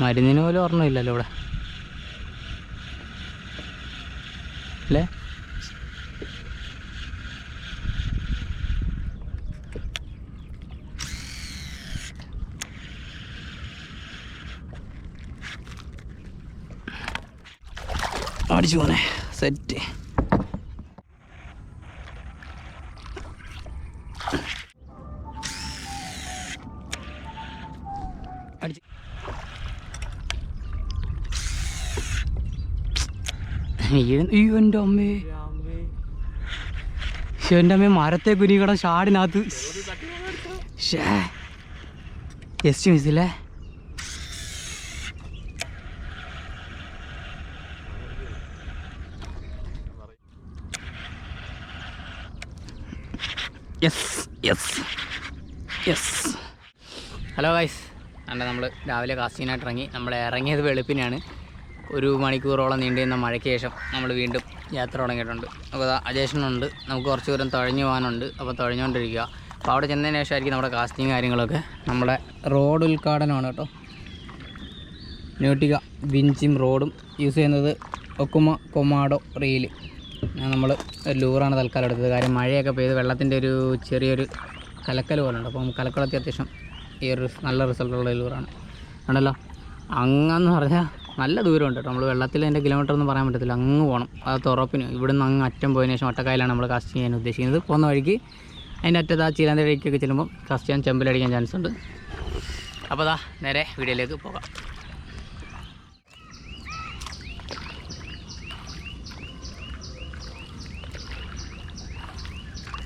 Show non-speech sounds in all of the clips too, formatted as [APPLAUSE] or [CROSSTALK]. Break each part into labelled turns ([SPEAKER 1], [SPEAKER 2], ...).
[SPEAKER 1] മരുന്നിന് പോലും ഓർമ്മയില്ലല്ലോ ഇവിടെ. അല്ലേ? അടിച്ചു പോനെ സെറ്റ് അടിച്ച്. അയ്യോ എന്റെ അമ്മേ. ശ്ശെ, എന്റെ മരത്തെ കുരുകട ഷാടിനകത്ത് just മിസ്സില്ലേ yes yes yes hello guys അല്ല നമ്മൾ രാവിലെ കാസ്റ്റിനായിട്ട് ഇറങ്ങി നമ്മൾ ഇറങ്ങിയത് വെളുപ്പിനാണ്. ഒരു മണിക്കൂറോളം നീണ്ടുന്ന മഴയ്ക്ക് ശേഷം നമ്മൾ വീണ്ടും യാത്ര തുടങ്ങിയിട്ടുണ്ട്. അപ്പോൾ അജേഷനുണ്ട്. നമുക്ക് കുറച്ച് ദൂരം തഴഞ്ഞു പോകാനുണ്ട്. അപ്പോൾ തുഴഞ്ഞുകൊണ്ടിരിക്കുക. അപ്പോൾ അവിടെ ചെന്നതിന് ശേഷമായിരിക്കും നമ്മുടെ കാസ്റ്റിങ് കാര്യങ്ങളൊക്കെ. നമ്മുടെ റോഡ് ഉദ്ഘാടനമാണ് കേട്ടോ. ന്യൂട്ടിക വിഞ്ചിം റോഡും യൂസ് ചെയ്യുന്നത് ഒക്കുമ കൊമാഡോ റീൽ നമ്മൾ ലൂറാണ് തൽക്കാലം എടുത്തത്. കാര്യം മഴയൊക്കെ പെയ്ത് വെള്ളത്തിന്റെ ഒരു ചെറിയൊരു കലക്കൽ പോലെ ഉണ്ട്. അപ്പം കലക്കളത്തി അത്യാവശ്യം ഈ ഒരു നല്ല റിസൾട്ടുള്ള ലൂറാണ് ഉണ്ടല്ലോ അങ്ങെന്ന് പറഞ്ഞാൽ നല്ല ദൂരമുണ്ട് കേട്ടോ. നമ്മൾ വെള്ളത്തിൽ അതിന്റെ കിലോമീറ്റർ ഒന്നും പറയാൻ പറ്റത്തില്ല. അങ്ങ് പോകണം അത് തുറപ്പിന് ഇവിടുന്ന് അങ്ങ് അറ്റം പോയതിനു ശേഷം ഒട്ടക്കായലാണ് നമ്മൾ കാസ്റ്റ് ചെയ്യാൻ ഉദ്ദേശിക്കുന്നത്. പോകുന്ന വഴിക്ക് അതിന്റെ അറ്റത്ത് ആ ചീലാന്തരയ്ക്കൊക്കെ ചെല്ലുമ്പോൾ കാസ്റ്റ് ചെയ്യാൻ ചെമ്പിലടിക്കാൻ ചാൻസ് ഉണ്ട്. അപ്പോൾ ദാ നേരെ വീഡിയോയിലേക്ക് പോകാം.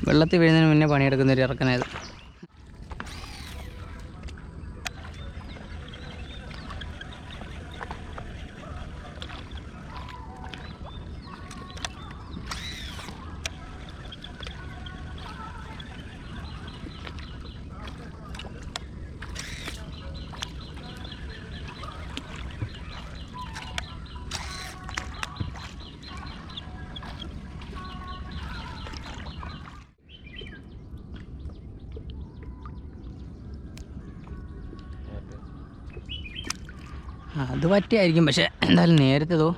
[SPEAKER 1] വെള്ളത്തിൽ വീഴുന്നതിന് മുന്നേ പണിയെടുക്കുന്ന ഒരു ഇറക്കനായത് അത് പറ്റിയായിരിക്കും. പക്ഷെ എന്തായാലും നേരത്തെ തോ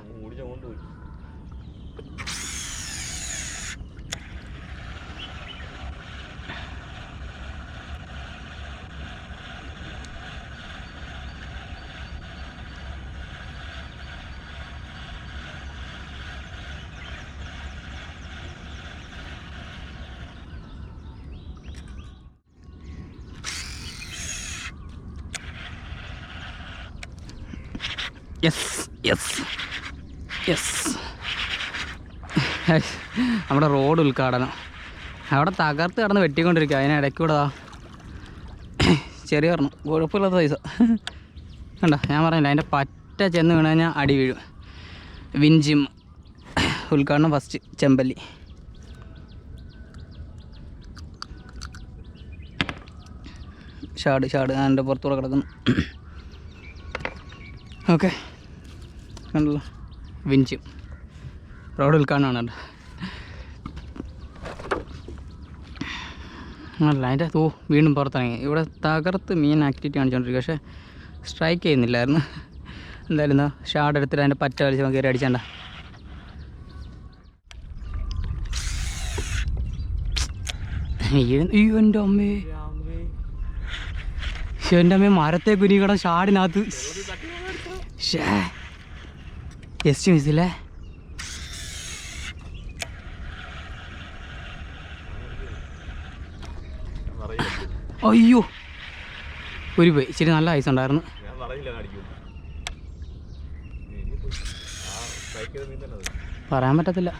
[SPEAKER 1] യെസ് യെസ് യെസ് നമ്മുടെ റോഡ് ഉദ്ഘാടനം. അവിടെ തകർത്ത് കിടന്ന് വെട്ടിക്കൊണ്ടിരിക്കുക അതിനിടയ്ക്കൂടെ ദാ. ചെറിയ പറഞ്ഞു കുഴപ്പമില്ലാത്ത പൈസ കണ്ട? ഞാൻ പറഞ്ഞില്ല അതിന്റെ പറ്റ ചെന്ന് വീണ് കഴിഞ്ഞാൽ അടി വീഴും. വിഞ്ചിം ഉദ്ഘാടനം ഫസ്റ്റ് ചെമ്പല്ലി. ഷാട് ഷാഡ്. അതിന്റെ പുറത്തൂടെ കിടക്കുന്നു. ഓക്കെ കണ്ടല്ലോ വിഞ്ചും. റോഡ് ഉൾക്കാണാണ് കേട്ടോ അല്ല അതിന്റെ തൂ വീണ്ടും പുറത്തിറങ്ങി. ഇവിടെ തകർത്ത് മീൻ ആക്ടിവിറ്റി കാണിച്ചുകൊണ്ടിരിക്കുക പക്ഷേ സ്ട്രൈക്ക് ചെയ്യുന്നില്ലായിരുന്നു. എന്തായാലും എന്താ ഷാഡ് എടുത്തിട്ട് അതിന്റെ പറ്റ വലിച്ച് കയറി അടിച്ചണ്ട. അയ്യോ എന്റെ അമ്മേ. എന്റെ അമ്മേ മരത്തെ കുരുകട ഷാടിനകത്ത് ഷേ ജസ്റ്റ് മിസ്സില്ലേ അയ്യോ. ഒരു പോയി ഇച്ചിരി നല്ല ഐസ് ഉണ്ടായിരുന്നു. പറയാൻ പറ്റത്തില്ല.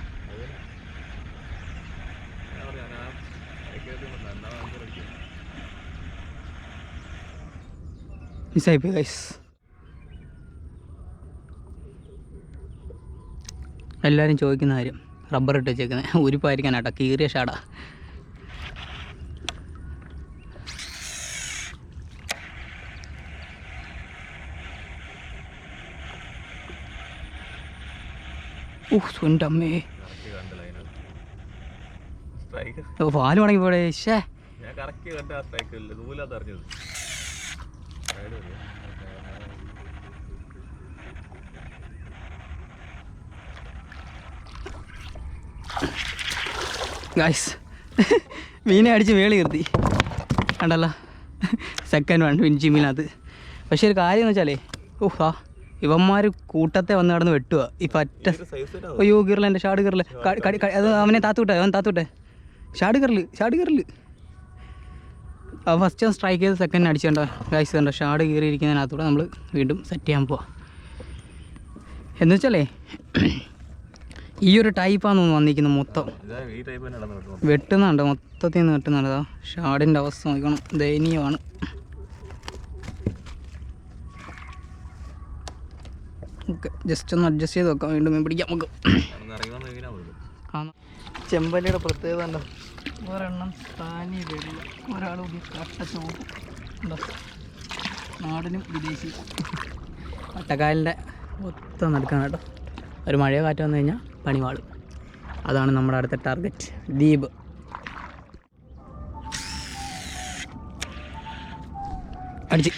[SPEAKER 1] മിസ്സായിപ്പോയി ഗൈസ് എല്ലാവരും ചോദിക്കുന്ന കാര്യം. റബ്ബർ ഇട്ട് വെച്ചേക്കുന്നത് ഉരുപ്പായിരിക്കാനാട്ടോ. കീറിയ ഷാടാ. ഓ പാൽ മടങ്ങി പോടേ ഷേ
[SPEAKER 2] ഞാൻ കറക്റ്റ് കണ്ട സ്ട്രൈക്ക് ഇല്ല നൂലാത്ത അറിഞ്ഞത്.
[SPEAKER 1] ഗായ്സ് [LAUGHS] മീനെ അടിച്ച് മേളി നിർത്തി. കണ്ടല്ലോ? സെക്കൻഡ് വൺ വിൻചി മീനകത്ത് പക്ഷേ ഒരു കാര്യം എന്ന് വെച്ചാലേ ഓഹ് ആ ഇവന്മാർ കൂട്ടത്തെ വന്ന് കിടന്ന് വെട്ടുക. ഈ പറ്റ അയ്യോ ഗിർല. എന്റെ ഷാഡ് ഗിർൽ. അത് അവനെ താത്തുവിട്ടെ അവൻ താത്തുവിട്ടെ ഷാഡ് ഗിർൽ ഷാഡ് ഗിർൽ. ആ ഫസ്റ്റ് സ്ട്രൈക്ക് ചെയ്ത് സെക്കൻഡ് അടിച്ചുണ്ടോ ഗൈസ് കണ്ടോ? ഷാഡ് കീറിയിരിക്കുന്നതിനകത്തൂടെ നമ്മൾ വീണ്ടും സെറ്റ് ചെയ്യാൻ പോവാം. എന്ന് വെച്ചാലേ ഈ ഒരു ടൈപ്പാന്ന് തോന്നുന്നു വന്നിരിക്കുന്നത് മൊത്തം. വെട്ടുന്നുണ്ട് മൊത്തത്തിൽ നിന്ന് വെട്ടുന്നുണ്ട് അതാ ഷാഡിന്റെ അവസ്ഥ നോക്കണം ദയനീയമാണ് ഓക്കെ ജസ്റ്റ് ഒന്ന് അഡ്ജസ്റ്റ് ചെയ്ത് നോക്കാം വീണ്ടും മീൻ പിടിക്കാം നമുക്ക്. ചെമ്പല്ലിയുടെ പ്രത്യേകത ഉണ്ടോ ഒരെണ്ണം താനി വരില്ല ഒരാൾ കൂടി കട്ട ചോപ്പ് ഉണ്ടോ? നാടിനും വിദേശി ഒറ്റക്കാലിന്റെ മൊത്തം നടക്കാണ് കേട്ടോ. ഒരു മഴയോ കാറ്റോ വന്നു കഴിഞ്ഞാൽ പണിവാൾ. അതാണ് നമ്മുടെ അടുത്ത ടാർഗറ്റ് ദ്വീപ് അടിച്ച്.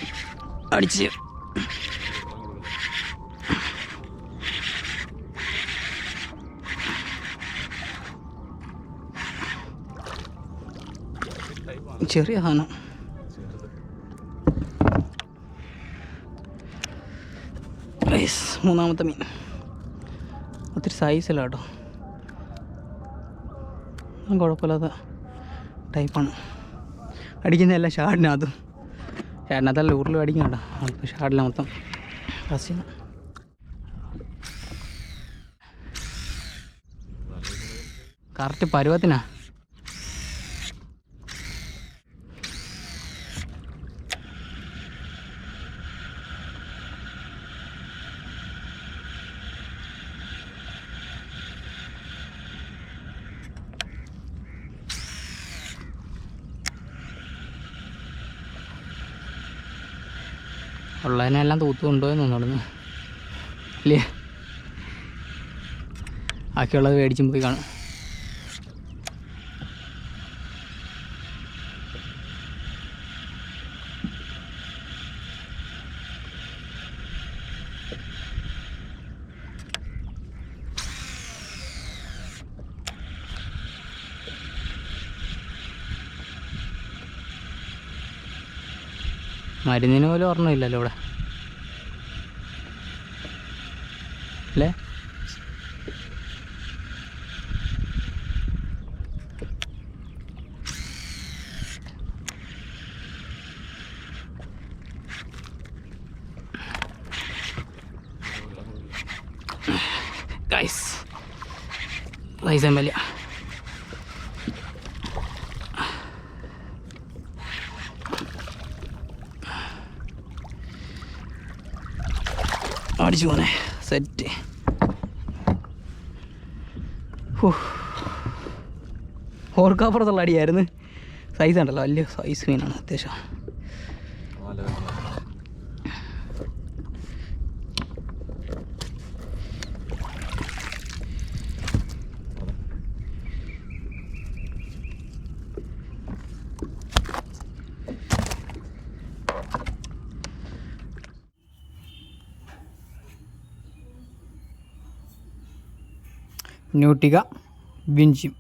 [SPEAKER 1] അടിച്ച്. ചെറിയ സാധനം. മൂന്നാമത്തെ മീൻ. ഒത്തിരി സൈസല്ല കേട്ടോ കുഴപ്പമില്ലാത്ത ടൈപ്പാണ് അടിക്കുന്നതല്ല ഷാഡിനകത്തും. ഷാഡിനകത്തല്ല ഉരുളും അടിക്കണ്ട അപ്പോൾ ഷാഡിലെ മൊത്തം. First correct പരുവത്തിനാ? ഉള്ളതിനെല്ലാം തൂത്ത് കൊണ്ടുപോയി തോന്നുന്നു ഇല്ലേ? ബാക്കിയുള്ളത് മേടിച്ചും പോയി കാണും. മരുന്നിന് പോലും ഓർമ്മയില്ലല്ലോ ഇവിടെ. അല്ലേ? ഗൈസ് ഗൈസ് എം എൽ അടിച്ചു പോനെ സെറ്റ് ഓർക്കാപ്പുറത്തുള്ള അടിയായിരുന്നു. സൈസ് ഉണ്ടല്ലോ വലിയ സൈസ് മീനാണ് അത്യാവശ്യം. ന്യൂട്ടിക വിഞ്ചിം